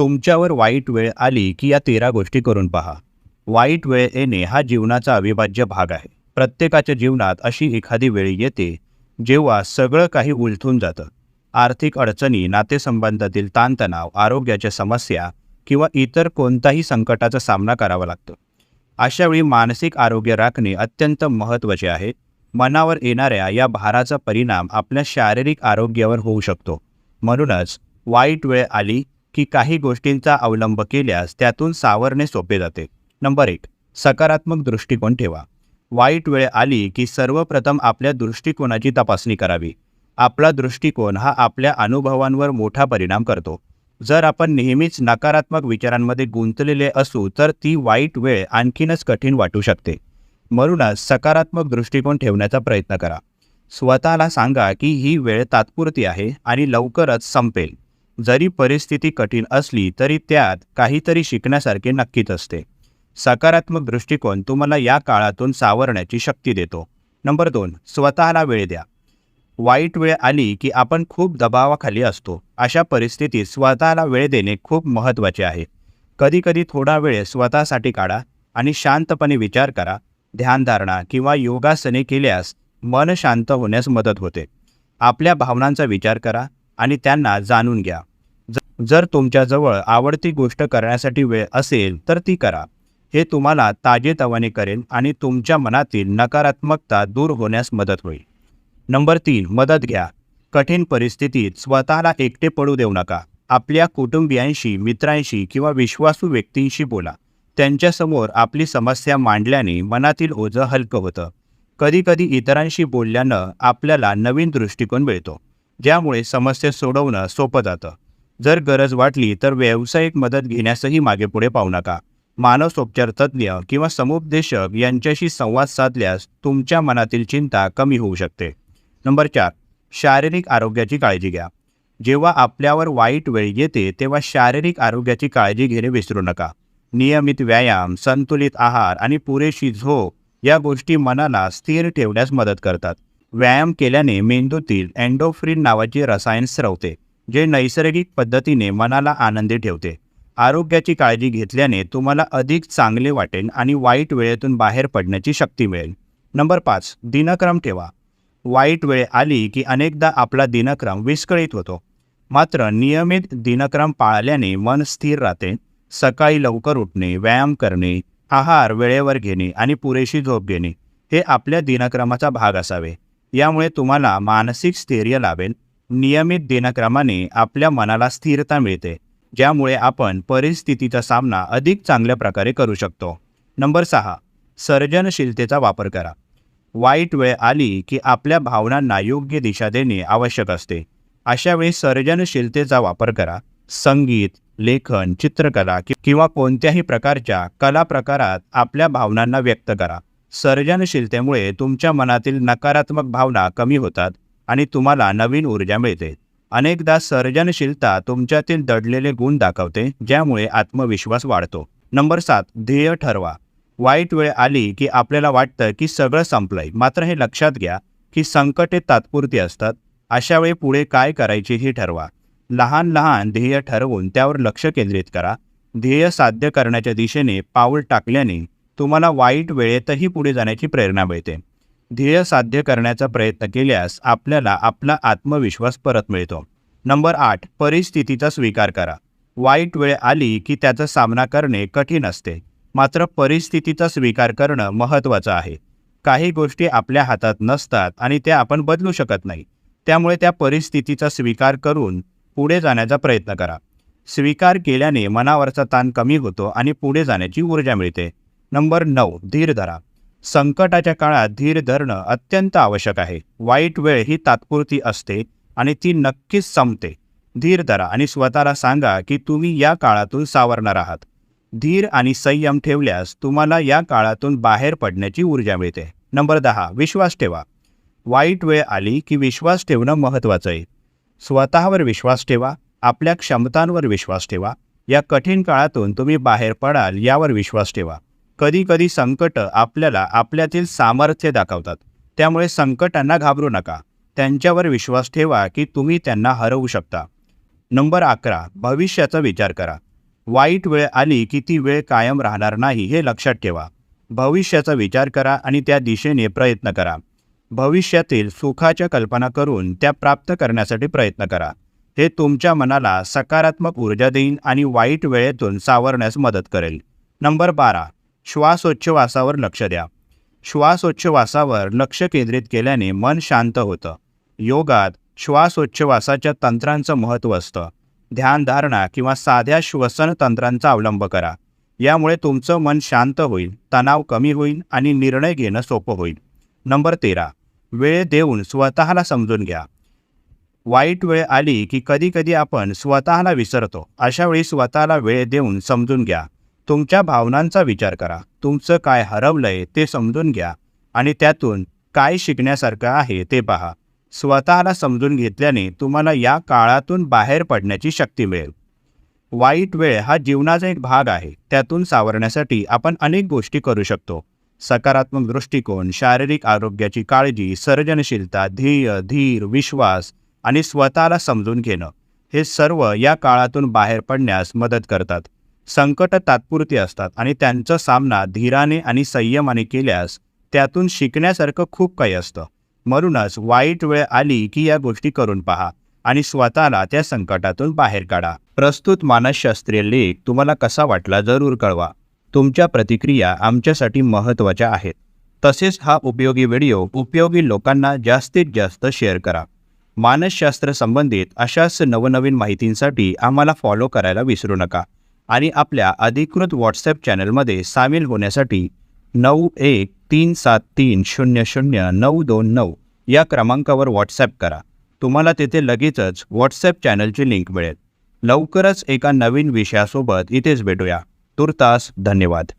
तुमच्यावर वाईट वेळ आली की या तेरा गोष्टी करून पहा. वाईट वेळ येणे हा जीवनाचा अविभाज्य भाग आहे. प्रत्येकाच्या जीवनात अशी एखादी वेळ येते जेव्हा सगळं काही उलथून जातं. आर्थिक अडचणी नातेसंबंधातील ताणतणाव आरोग्याच्या समस्या किंवा इतर कोणताही संकटाचा सामना करावा लागतो. अशावेळी मानसिक आरोग्य राखणे अत्यंत महत्त्वाचे आहे. मनावर येणाऱ्या या भाराचा परिणाम आपल्या शारीरिक आरोग्यावर होऊ शकतो. म्हणूनच वाईट वेळ आली की काही गोष्टींचा अवलंब केल्यास त्यातून सावरणे सोपे जाते. नंबर एक सकारात्मक दृष्टिकोन ठेवा. वाईट वेळ आली की सर्वप्रथम आपल्या दृष्टिकोनाची तपासणी करावी. आपला दृष्टिकोन हा आपल्या अनुभवांवर मोठा परिणाम करतो. जर आपण नेहमीच नकारात्मक विचारांमध्ये गुंतलेले असू तर ती वाईट वेळ आणखीनच कठीण वाटू शकते. म्हणूनच सकारात्मक दृष्टिकोन ठेवण्याचा प्रयत्न करा. स्वतःला सांगा की ही वेळ तात्पुरती आहे आणि लवकरच संपेल. जरी परिस्थिती कठीण असली तरी त्यात काहीतरी शिकण्यासारखे नक्कीच असते. सकारात्मक दृष्टिकोन तुम्हाला या काळातून सावरण्याची शक्ती देतो. नंबर दोन स्वतःला वेळ द्या. वाईट वेळ आली की आपण खूप दबावाखाली असतो. अशा परिस्थितीत स्वतःला वेळ देणे खूप महत्त्वाचे आहे. कधीकधी थोडा वेळ स्वतःसाठी काढा आणि शांतपणे विचार करा. ध्यानधारणा किंवा योगासने केल्यास मन शांत होण्यास मदत होते. आपल्या भावनांचा विचार करा आणि त्यांना जाणून घ्या. जर तुमच्याजवळ आवडती गोष्ट करण्यासाठी वेळ असेल तर ती करा. हे तुम्हाला ताजेतवाने करेल आणि तुमच्या मनातील नकारात्मकता दूर होण्यास मदत होईल. नंबर तीन मदत घ्या. कठीण परिस्थितीत स्वतःला एकटे पडू देऊ नका. आपल्या कुटुंबियांशी मित्रांशी किंवा विश्वासू व्यक्तींशी बोला. त्यांच्यासमोर आपली समस्या मांडल्याने मनातील ओझं हलकं होतं. कधीकधी इतरांशी बोलल्यानं आपल्याला नवीन दृष्टिकोन मिळतो ज्यामुळे समस्या सोडवणं सोपं जातं. जर गरज वाटली तर व्यावसायिक मदत घेण्यासही मागे पुढे पाहू नका. मानसोपचार तज्ज्ञ किंवा समुपदेशक यांच्याशी संवाद साधल्यास तुमच्या मनातील चिंता कमी होऊ शकते. नंबर चार शारीरिक आरोग्याची काळजी घ्या. जेव्हा आपल्यावर वाईट वेळ येते तेव्हा शारीरिक आरोग्याची काळजी घेणे विसरू नका. नियमित व्यायाम संतुलित आहार आणि पुरेशी झोप या गोष्टी मनाला स्थिर ठेवण्यास मदत करतात. व्यायाम केल्याने मेंदूतील अँडोफ्रिन नावाचे रसायन स्रवते. जे नैसर्गिक पद्धतीने मनाला आनंदी ठेवते. आरोग्याची काळजी घेतल्याने तुम्हाला अधिक चांगले वाटेल आणि वाईट वेळेतून बाहेर पडण्याची शक्ती मिळेल. नंबर पाच दिनक्रम ठेवा. वाईट वेळ आली की अनेकदा आपला दिनक्रम विस्कळीत होतो. मात्र नियमित दिनक्रम पाळल्याने मन स्थिर राहते. सकाळी लवकर उठणे व्यायाम करणे आहार वेळेवर घेणे आणि पुरेशी झोप घेणे हे आपल्या दिनक्रमाचा भाग असावे. यामुळे तुम्हाला मानसिक स्थैर्य लाभेल. नियमित दिनक्रमाने आपल्या मनाला स्थिरता मिळते ज्यामुळे आपण परिस्थितीचा सामना अधिक चांगल्या प्रकारे करू शकतो. नंबर सहा सर्जनशीलतेचा वापर करा. वाईट वेळ आली की आपल्या भावनांना योग्य दिशा देणे आवश्यक असते. अशावेळी सर्जनशीलतेचा वापर करा. संगीत लेखन चित्रकला किंवा कोणत्याही प्रकारच्या कला प्रकारात आपल्या भावनांना व्यक्त करा. सर्जनशीलतेमुळे तुमच्या मनातील नकारात्मक भावना कमी होतात आणि तुम्हाला नवीन ऊर्जा मिळते. अनेकदा सर्जनशीलता तुमच्यातील दडलेले गुण दाखवते ज्यामुळे आत्मविश्वास वाढतो. नंबर सात ध्येय ठरवा. वाईट वेळ आली की आपल्याला वाटतं की सगळं संपलंय. मात्र हे लक्षात घ्या की संकटे तात्पुरती असतात. अशा वेळी पुढे काय करायचे हे ठरवा. लहान लहान ध्येय ठरवून त्यावर लक्ष केंद्रित करा. ध्येय साध्य करण्याच्या दिशेने पाऊल टाकल्याने तुम्हाला वाईट वेळेतही पुढे जाण्याची प्रेरणा मिळते. ध्येय साध्य करण्याचा प्रयत्न केल्यास आपल्याला आपला आत्मविश्वास परत मिळतो. नंबर आठ परिस्थितीचा स्वीकार करा. वाईट वेळ आली की त्याचा सामना करणे कठीण असते. मात्र परिस्थितीचा स्वीकार करणं महत्त्वाचं आहे. काही गोष्टी आपल्या हातात नसतात आणि त्या आपण बदलू शकत नाही. त्यामुळे त्या परिस्थितीचा स्वीकार करून पुढे जाण्याचा प्रयत्न करा. स्वीकार केल्याने मनावरचा ताण कमी होतो आणि पुढे जाण्याची ऊर्जा मिळते. नंबर नऊ धीर धरा. संकटाच्या काळात धीर धरणं अत्यंत आवश्यक आहे. वाईट वेळ ही तात्पुरती असते आणि ती नक्कीच संपते. धीर धरा आणि स्वतःला सांगा की तुम्ही या काळातून सावरणार आहात. धीर आणि संयम ठेवल्यास तुम्हाला या काळातून बाहेर पडण्याची ऊर्जा मिळते. नंबर दहा विश्वास ठेवा. वाईट वेळ आली की विश्वास ठेवणं महत्त्वाचं आहे. स्वतःवर विश्वास ठेवा आपल्या क्षमतांवर विश्वास ठेवा. या कठीण काळातून तुम्ही बाहेर पडाल यावर विश्वास ठेवा. कधी कधी संकट आपल्याला आपल्यातील सामर्थ्य दाखवतात. त्यामुळे संकटांना घाबरू नका. त्यांच्यावर विश्वास ठेवा की तुम्ही त्यांना हरवू शकता. नंबर अकरा. भविष्याचा विचार करा. वाईट वेळ आली की ती वेळ कायम राहणार नाही हे लक्षात ठेवा. भविष्याचा विचार करा आणि त्या दिशेने प्रयत्न करा. भविष्यातील सुखाच्या कल्पना करून त्या प्राप्त करण्यासाठी प्रयत्न करा. हे तुमच्या मनाला सकारात्मक ऊर्जा देईन आणि वाईट वेळेतून सावरण्यास मदत करेल. नंबर बारा. श्वासोच्छवासावर लक्ष द्या. श्वासोच्छवासावर लक्ष केंद्रित केल्याने मन शांत होतं. योगात श्वासोच्छवासाच्या तंत्रांचं महत्त्व असतं. ध्यानधारणा किंवा साध्या श्वसन तंत्रांचा अवलंब करा. यामुळे तुमचं मन शांत होईल तणाव कमी होईल आणि निर्णय घेणं सोपं होईल. नंबर तेरा. वेळ देऊन स्वतःला समजून घ्या. वाईट वेळ आली की कधीकधी आपण स्वतःला विसरतो. अशा वेळी स्वतःला वेळ देऊन समजून घ्या. तुमच्या भावनांचा विचार करा. तुमचं काय हरवलंय ते समजून घ्या. आणि त्यातून काय शिकण्यासारखं आहे ते पहा. स्वतःला समजून घेतल्याने तुम्हाला या काळातून बाहेर पडण्याची शक्ती मिळेल. वाईट वेळ हा जीवनाचा एक भाग आहे. त्यातून सावरण्यासाठी आपण अनेक गोष्टी करू शकतो. सकारात्मक दृष्टिकोन शारीरिक आरोग्याची काळजी सर्जनशीलता ध्येय धीर विश्वास आणि स्वतःला समजून घेणं हे सर्व या काळातून बाहेर पडण्यास मदत करतात. संकट तात्पुरती असतात आणि त्यांचा सामना धीराने आणि संयमाने केल्यास त्यातून शिकण्यासारखं खूप काही असतं. म्हणूनच वाईट वेळ आली की या गोष्टी करून पहा आणि स्वतःला त्या संकटातून बाहेर काढा. प्रस्तुत मानसशास्त्रीय लेख तुम्हाला कसा वाटला जरूर कळवा. तुमच्या प्रतिक्रिया आमच्यासाठी महत्त्वाच्या आहेत. तसेच हा उपयोगी व्हिडिओ उपयोगी लोकांना जास्तीत जास्त शेअर करा. मानसशास्त्र संबंधित अशाच नवनवीन माहितींसाठी आम्हाला फॉलो करायला विसरू नका. आणि आपल्या अधिकृत व्हॉट्सॲप चॅनलमध्ये सामील होण्यासाठी नऊ एक तीन सात तीन शून्य शून्य नऊ दोन नऊ या क्रमांकावर व्हॉट्सॲप करा. तुम्हाला तेथे लगेचच व्हॉट्सॲप चॅनलची लिंक मिळेल. लवकरच एका नवीन विषयासोबत इथेच भेटूया. तुर्तास धन्यवाद.